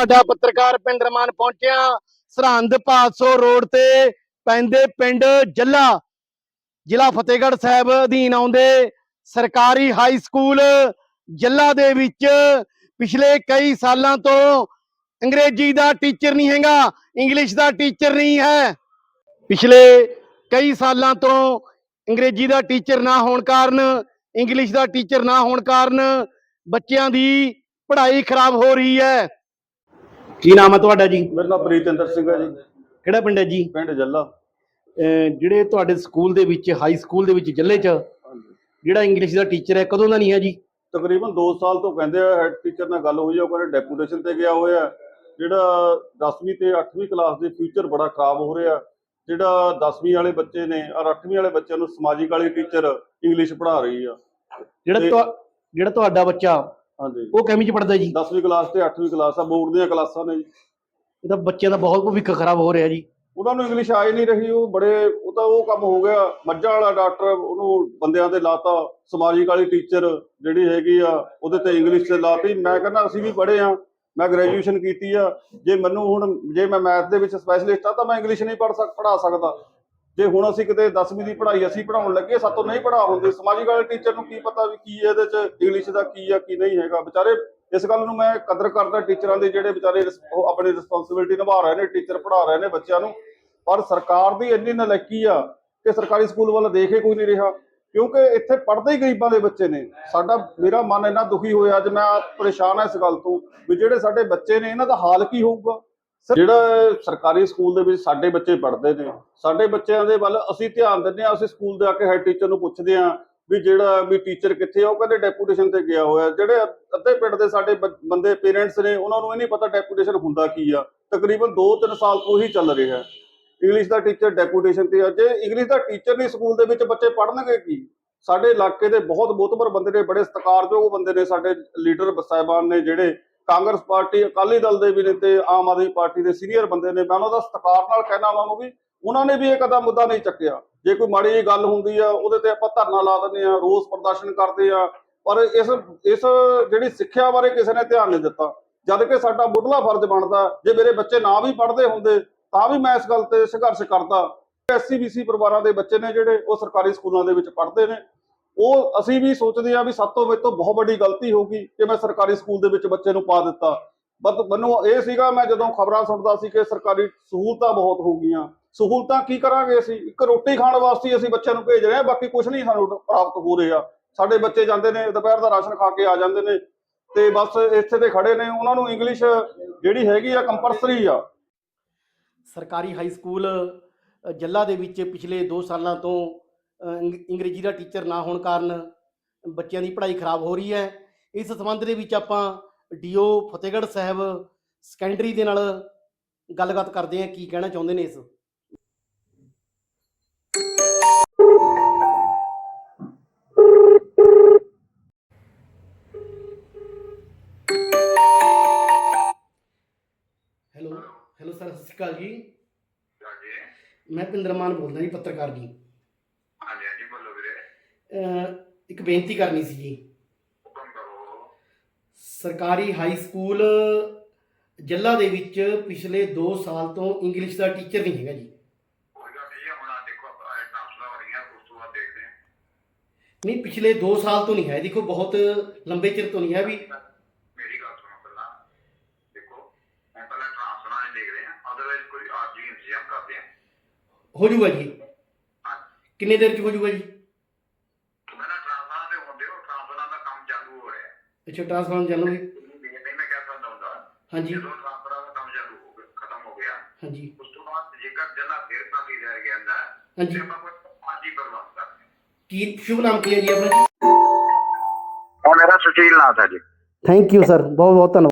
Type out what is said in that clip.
ਤੁਹਾਡਾ ਪੱਤਰਕਾਰ ਪਿੰਡ ਰਮਾਨ ਪਹੁੰਚਿਆ। ਸਰਹੰਦ ਪਾਸੋ ਰੋਡ ਤੇ ਪੈਂਦੇ ਪਿੰਡ ਜੱਲਾ। ਜ਼ਿਲ੍ਹਾ ਫਤਿਹਗੜ੍ਹ ਸਾਹਿਬ ਅਧੀਨ ਆਉਂਦੇ ਸਰਕਾਰੀ ਹਾਈ ਸਕੂਲ ਜੱਲਾ ਦੇ ਵਿੱਚ ਪਿਛਲੇ ਕਈ ਸਾਲਾਂ ਤੋਂ ਅੰਗਰੇਜ਼ੀ ਦਾ ਟੀਚਰ ਨਹੀਂ ਹੈਗਾ, ਇੰਗਲਿਸ਼ ਦਾ ਟੀਚਰ ਨਹੀਂ ਹੈ। ਪਿਛਲੇ ਕਈ ਸਾਲਾਂ ਤੋਂ ਅੰਗਰੇਜ਼ੀ ਦਾ ਟੀਚਰ ਨਾ ਹੋਣ ਕਾਰਨ, ਇੰਗਲਿਸ਼ ਦਾ ਟੀਚਰ ਨਾ ਹੋਣ ਕਾਰਨ ਬੱਚਿਆਂ ਦੀ ਪੜ੍ਹਾਈ ਖਰਾਬ ਹੋ ਰਹੀ ਹੈ। ਕੀ ਨਾਮ ਹੈ ਤੁਹਾਡਾ ਜੀ? ਮੇਰਾ ਨਾਮ ਪ੍ਰੀਤਿੰਦਰ ਸਿੰਘ ਹੈ ਜੀ। ਕਿਹੜਾ ਪਿੰਡ ਹੈ ਜੀ? ਪਿੰਡ ਜੱਲਾ। ਅਹ ਜਿਹੜੇ ਤੁਹਾਡੇ ਸਕੂਲ ਦੇ ਵਿੱਚ ਹਾਈ ਸਕੂਲ ਦੇ ਵਿੱਚ ਜੱਲੇ 'ਚ ਜਿਹੜਾ ਇੰਗਲਿਸ਼ ਦਾ ਟੀਚਰ ਹੈ ਕਦੋਂ ਦਾ ਨਹੀਂ ਹੈ ਜੀ? ਤਕਰੀਬਨ 2 ਸਾਲ ਤੋਂ ਕਹਿੰਦੇ ਆ ਹੈਡ ਟੀਚਰ ਨਾਲ ਗੱਲ ਹੋਈ ਆ ਉਹ ਕਹਿੰਦੇ ਡੈਪੂਟੇਸ਼ਨ ਤੇ ਗਿਆ ਹੋਇਆ। ਜਿਹੜਾ 10ਵੀਂ ਤੇ 8ਵੀਂ ਕਲਾਸ ਦੇ ਫਿਊਚਰ ਬੜਾ ਖਰਾਬ ਹੋ ਰਿਹਾ। ਜਿਹੜਾ 10ਵੀਂ ਵਾਲੇ ਬੱਚੇ ਨੇ ਔਰ 8ਵੀਂ ਵਾਲੇ ਬੱਚਿਆਂ ਨੂੰ ਸਮਾਜਿਕ ਵਾਲੀ ਟੀਚਰ ਇੰਗਲਿਸ਼ ਪੜ੍ਹਾ ਰਹੀ ਆ। ਜਿਹੜਾ ਤੁਹਾ- ਜਿਹੜਾ ਤੁਹਾਡਾ ਬੱਚਾ ਹਾਂਜੀ। ਉਹ ਕਿੰਨੀ ਚ ਪੜਦਾ ਜੀ? 10ਵੀਂ ਕਲਾਸ ਤੇ 8ਵੀਂ ਕਲਾਸ ਆ ਬੋਰਡ ਦੀਆਂ ਕਲਾਸਾਂ ਨੇ ਜੀ। ਇਹ ਤਾਂ ਬੱਚਿਆਂ ਦਾ ਬਹੁਤ ਭਵਿੱਖ ਖਰਾਬ ਹੋ ਰਿਹਾ ਜੀ। ਉਹਨਾਂ ਨੂੰ ਇੰਗਲਿਸ਼ ਆ ਹੀ ਨਹੀਂ ਰਹੀ ਉਹ ਬੜੇ ਉਹ ਤਾਂ ਉਹ ਕੰਮ ਹੋ ਗਿਆ। ਮੱਝਾਂ ਵਾਲਾ ਡਾਕਟਰ ਉਹਨੂੰ ਬੰਦਿਆਂ ਤੇ ਲਾਤਾ ਸਮਾਜਿਕ ਵਾਲੀ ਟੀਚਰ ਜਿਹੜੀ ਹੈਗੀ ਆ ਉਹਦੇ ਤੇ ਇੰਗਲਿਸ਼ ਤੇ ਲਾਤੀ। ਮੈਂ ਕਹਿੰਦਾ ਅਸੀਂ ਵੀ ਪੜ੍ਹੇ ਆ। ਮੈਂ ਗ੍ਰੈਜੂਏਸ਼ਨ ਕੀਤੀ ਆ। ਜੇ ਮੈਨੂੰ ਹੁਣ ਜੇ ਮੈਂ ਮੈਥ ਦੇ ਵਿੱਚ ਸਪੈਸ਼ਲਿਸਟ ਆ ਤਾਂ ਮੈਂ ਇੰਗਲਿਸ਼ ਨਹੀਂ ਪੜ੍ਹ ਸਕ ਪੜ੍ਹਾ ਸਕਦਾ। ਜੇ ਹੁਣ ਅਸੀਂ ਕਿਤੇ 10ਵੀਂ ਦੀ ਪੜ੍ਹਾਈ ਅਸੀਂ ਪੜ੍ਹਾਉਣ ਲੱਗੇ ਸਾਤੋਂ ਨਹੀਂ ਪੜ੍ਹਾ ਹੁੰਦੇ। ਸਮਾਜਿਕ ਵਾਲੇ ਟੀਚਰ ਨੂੰ ਕੀ ਪਤਾ ਵੀ ਕੀ ਇਹਦੇ ਚ ਇੰਗਲਿਸ਼ ਦਾ ਕੀ ਆ, ਕੀ ਨਹੀਂ ਹੈਗਾ। ਵਿਚਾਰੇ ਇਸ ਗੱਲ ਨੂੰ ਮੈਂ ਕਦਰ ਕਰਦਾ ਟੀਚਰਾਂ ਦੇ ਜਿਹੜੇ ਵਿਚਾਰੇ ਰਿਸ- ਉਹ ਆਪਣੀ ਰਿਸਪੌਂਸਿਬਿਲਟੀ ਨਿਭਾ ਰਹੇ ਨੇ ਟੀਚਰ ਪੜ੍ਹਾ ਰਹੇ ਨੇ ਬੱਚਿਆਂ ਨੂੰ। ਪਰ ਸਰਕਾਰ ਦੀ ਇੰਨੀ ਨਲਾਇਕੀ ਆ ਕਿ ਸਰਕਾਰੀ ਸਕੂਲ ਵੱਲ ਦੇਖ ਹੀ ਕੋਈ ਨਹੀਂ ਰਿਹਾ। ਕਿਉਂਕਿ ਇੱਥੇ ਪੜ੍ਹਦੇ ਹੀ ਗਰੀਬਾਂ ਦੇ ਬੱਚੇ ਨੇ। ਸਾਡਾ, ਮੇਰਾ ਮਨ ਇੰਨਾ ਦੁਖੀ ਹੋਇਆ, ਅੱਜ ਮੈਂ ਪਰੇਸ਼ਾਨ ਹਾਂ ਇਸ ਗੱਲ ਤੋਂ ਵੀ ਜਿਹੜੇ ਸਾਡੇ ਬੱਚੇ ਨੇ, ਇਹਨਾਂ ਦਾ ਹਾਲ ਕੀ ਹੋਊਗਾ? ਜਿਹੜਾ ਸਰਕਾਰੀ ਸਕੂਲ ਦੇ ਵਿੱਚ ਸਾਡੇ ਬੱਚੇ ਪੜ੍ਹਦੇ ਨੇ, ਸਾਡੇ ਬੱਚਿਆਂ ਦੇ ਵੱਲ ਅਸੀਂ ਧਿਆਨ ਦਿੰਦੇ ਹਾਂ, ਅਸੀਂ ਸਕੂਲ ਦੇ ਆ ਕੇ ਹੈਡ ਟੀਚਰ ਨੂੰ ਪੁੱਛਦੇ ਹਾਂ ਵੀ ਜਿਹੜਾ ਵੀ ਟੀਚਰ ਕਿੱਥੇ ਆ, ਉਹ ਕਹਿੰਦੇ ਡੈਪੂਟੇਸ਼ਨ ਤੇ ਗਿਆ ਹੋਇਆ। ਜਿਹੜੇ ਅੱਧੇ ਪਿੰਡ ਦੇ ਸਾਡੇ ਬ- ਬੰਦੇ ਪੇਰੈਂਟਸ ਨੇ, ਉਹਨਾਂ ਨੂੰ ਇਹ ਨਹੀਂ ਪਤਾ ਡੈਪੂਟੇਸ਼ਨ ਹੁੰਦਾ ਕੀ ਆ। ਤਕਰੀਬਨ 2-3 ਸਾਲ ਤੋਂ ਹੀ ਚੱਲ ਰਿਹਾ ਇੰਗਲਿਸ਼ ਦਾ ਟੀਚਰ ਡੈਪੂਟੇਸ਼ਨ ਤੇ ਆ। ਇੰਗਲਿਸ਼ ਦਾ ਟੀਚਰ ਨਹੀਂ ਸਕੂਲ ਦੇ ਵਿੱਚ ਬੱਚੇ ਪੜ੍ਹਨਗੇ ਕੀ? ਸਾਡੇ ਇਲਾਕੇ ਦੇ ਬਹੁਤ ਮੋਤਬਰ ਬੰਦੇ ਨੇ, ਬੜੇ ਸਤਿਕਾਰਯੋਗ ਬੰਦੇ ਨੇ ਸਾਡੇ ਲੀਡਰ ਸਾਹਿਬਾਨ ਨੇ ਜਿਹੜੇ ਕਾਂਗਰਸ ਪਾਰਟੀ, ਅਕਾਲੀ ਦਲ ਦੇ ਵੀ ਨੇ ਤੇ ਆਮ ਆਦਮੀ ਪਾਰਟੀ ਦੇ ਸੀਨੀਅਰ ਬੰਦੇ ਨੇ। ਮੈਂ ਉਹਨਾਂ ਦਾ ਸਤਿਕਾਰ ਨਾਲ ਕਹਿਣਾ ਉਹਨਾਂ ਨੂੰ ਵੀ ਉਹਨਾਂ ਨੇ ਵੀ ਇਹ ਕਦਾ ਮੁੱਦਾ ਨਹੀਂ ਚੱਕਿਆ। ਜੇ ਕੋਈ ਮਾੜੀ ਜਿਹੀ ਗੱਲ ਹੁੰਦੀ ਆ, ਉਹਦੇ ਤੇ ਆਪਾਂ ਧਰਨਾ ਲਾ ਦਿੰਦੇ ਆ, ਰੋਸ ਪ੍ਰਦਰਸ਼ਨ ਕਰਦੇ ਆ। ਪਰ ਇਸ ਇਸ ਜਿਹੜੀ ਸਿੱਖਿਆ ਬਾਰੇ ਕਿਸੇ ਨੇ ਧਿਆਨ ਨਹੀਂ ਦਿੱਤਾ। ਜਦ ਕਿ ਸਾਡਾ ਮੁੱਢਲਾ ਫਰਜ਼ ਬਣਦਾ, ਜੇ ਮੇਰੇ ਬੱਚੇ ਨਾ ਵੀ ਪੜ੍ਹਦੇ ਹੁੰਦੇ, ਤਾਂ ਵੀ ਮੈਂ ਇਸ ਗੱਲ ਤੇ ਸੰਘਰਸ਼ ਕਰਦਾ। ਐਸਸੀ ਬੀਸੀ ਪਰਿਵਾਰਾਂ ਦੇ ਬੱਚੇ ਨੇ ਜਿਹੜੇ, ਉਹ ਸਰਕਾਰੀ ਸਕੂਲਾਂ ਦੇ ਵਿੱਚ ਪੜ੍ਹਦੇ ਨੇ। ਉਹ ਅਸੀਂ ਵੀ ਸੋਚਦੇ ਆ ਵੀ ਸਾਤੋਂ ਮੇਰੇ ਤੋਂ ਬਹੁਤ ਵੱਡੀ ਗਲਤੀ ਹੋ ਗਈ ਕਿ ਮੈਂ ਸਰਕਾਰੀ ਸਕੂਲ ਦੇ ਵਿੱਚ ਬੱਚੇ ਨੂੰ ਪਾ ਦਿੱਤਾ। ਬਟ ਮੈਨੂੰ ਇਹ ਸੀਗਾ ਮੈਂ ਜਦੋਂ ਖਬਰਾਂ ਸੁਣਦਾ ਸੀ ਕਿ ਸਰਕਾਰੀ ਸਹੂਲਤਾਂ ਬਹੁਤ ਹੋ ਗਈਆਂ। ਸਹੂਲਤਾਂ ਕੀ ਕਰਾਂਗੇ ਅਸੀਂ? ਇੱਕ ਰੋਟੀ ਖਾਣ ਵਾਸਤੇ ਅਸੀਂ ਬੱਚਿਆਂ ਨੂੰ ਭੇਜ ਰਹੇ ਹਾਂ ਬਾਕੀ ਕੁਝ ਨਹੀਂ ਸਾਨੂੰ ਪ੍ਰਾਪਤ ਹੋ ਰਿਹਾ। ਸਾਡੇ ਬੱਚੇ ਜਾਂਦੇ ਨੇ ਦੁਪਹਿਰ ਦਾ ਰਾਸ਼ਨ ਖਾ ਕੇ ਆ ਜਾਂਦੇ ਨੇ ਤੇ ਬਸ ਇੱਥੇ ਤੇ ਖੜੇ ਨੇ। ਉਹਨਾਂ ਨੂੰ ਇੰਗਲਿਸ਼ ਜਿਹੜੀ ਹੈਗੀ ਆ ਕੰਪਲਸਰੀ ਆ। ਸਰਕਾਰੀ ਹਾਈ ਸਕੂਲ ਅ, ਜੱਲਾ ਦੇ ਵਿੱਚ ਪਿਛਲੇ 2 ਸਾਲਾਂ ਤੋਂ ਅੰਗਰੇਜ਼ੀ ਦਾ ਟੀਚਰ ਨਾ ਹੋਣ ਕਾਰਨ ਬੱਚਿਆਂ ਦੀ ਪੜ੍ਹਾਈ ਖਰਾਬ ਹੋ ਰਹੀ ਹੈ। ਇਸ ਸੰਬੰਧ ਦੇ ਵਿੱਚ ਆਪਾਂ ਡੀਓ ਫਤਿਹਗੜ੍ਹ ਸਾਹਿਬ ਸੈਕੰਡਰੀ ਦੇ ਨਾਲ ਗੱਲਬਾਤ ਕਰਦੇ ਹਾਂ। ਕੀ ਕਹਿਣਾ ਚਾਹੁੰਦੇ ਨੇ ਇਸ? ਹੈਲੋ ਹੈਲੋ ਸਰ ਸਤਿ ਸ਼੍ਰੀ ਅਕਾਲ ਜੀ। ਮੈਂ ਪਿੰਦਰਮਾਨ ਬੋਲਦਾ ਜੀ ਪੱਤਰਕਾਰ ਜੀ। ਅਹ ਇੱਕ ਬੇਨਤੀ ਕਰਨੀ ਸੀ ਜੀ। ਹੁਕਮ ਕਰੋ ਸਰਕਾਰੀ ਹਾਈ ਸਕੂਲ ਜੱਲਾ ਦੇ ਵਿੱਚ ਪਿਛਲੇ 2 ਸਾਲ ਤੋਂ ਇੰਗਲਿਸ਼ ਦਾ ਟੀਚਰ ਨਹੀਂ ਹੈਗਾ ਜੀ। ਕੋਈ ਗੱਲ ਨਹੀਂ ਹੈ, ਹੁਣ ਆ ਦੇਖੋ ਆਪਾਂ ਟ੍ਰਾਂਸਫਰ ਹੋ ਰਹੀਆਂ ਉਸ ਤੋਂ ਬਾਅਦ ਦੇਖਦੇ ਹਾਂ। ਨਹੀਂ ਪਿਛਲੇ 2 ਸਾਲ ਤੋਂ ਨਹੀਂ ਹੈ। ਦੇਖੋ ਬਹੁਤ ਲੰਬੇ ਚਿਰ ਤੋਂ ਨਹੀਂ ਹੈ ਵੀ। ਮੇਰੀ ਗੱਲ ਸੁਣੋ ਪਹਿਲਾਂ। ਦੇਖੋ ਹੁਣ ਪਹਿਲਾਂ ਟ੍ਰਾਂਸਫਰਾਂ ਦੇ ਦੇਖਦੇ ਹਾਂ। ਅਦਰਵਾਈਜ਼ ਕੋਈ ਆਰਜੀ ਇੰਤਜ਼ਾਮ ਕਰਦੇ ਹਾਂ। ਹੋ ਜਾਊਗਾ ਜੀ। ਕਿੰਨੇ ਦੇਰ ਚ ਹੋ ਜਾਊਗਾ ਜੀ? ਅੱਛਾ ਟ੍ਰਾਂਸਫਾਰਮ ਚੱਲੋਗੇ ਨਹੀਂ ਨਹੀਂ ਮੈਂ ਕਹਿ ਸਕਦਾ ਹੁੰਦਾ। ਹਾਂਜੀ। ਜਦੋਂ ਟ੍ਰਾਂਸਫਰਾਂ ਦਾ ਕੰਮ ਚਾਲੂ ਹੋ ਗਿਆ ਖਤਮ ਹੋ ਗਿਆ ਹਾਂਜੀ। ਉਸ ਤੋਂ ਬਾਅਦ ਜੇਕਰ ਜਨਾ ਫੇਰ ਤਾਂ ਵੀ ਰਹਿ ਗਿਆ ਹੁੰਦਾ ਹਾਂਜੀ। ਆਪਾਂ ਕੋਈ ਆਰਜੀ ਪ੍ਰਬੰਧ ਕਰਦੇ ਕੀ ਸ਼ੁਭ ਨਾਮ ਕੀ ਹੈ ਜੀ ਆਪਣਾ? ਹੁਣ ਮੇਰਾ ਸੁਸ਼ੀਲ ਨਾਥ ਹੈ ਜੀ। ਥੈਂਕ ਯੂ ਸਰ ਬਹੁਤ ਬਹੁਤ ਧੰਨਵਾਦ।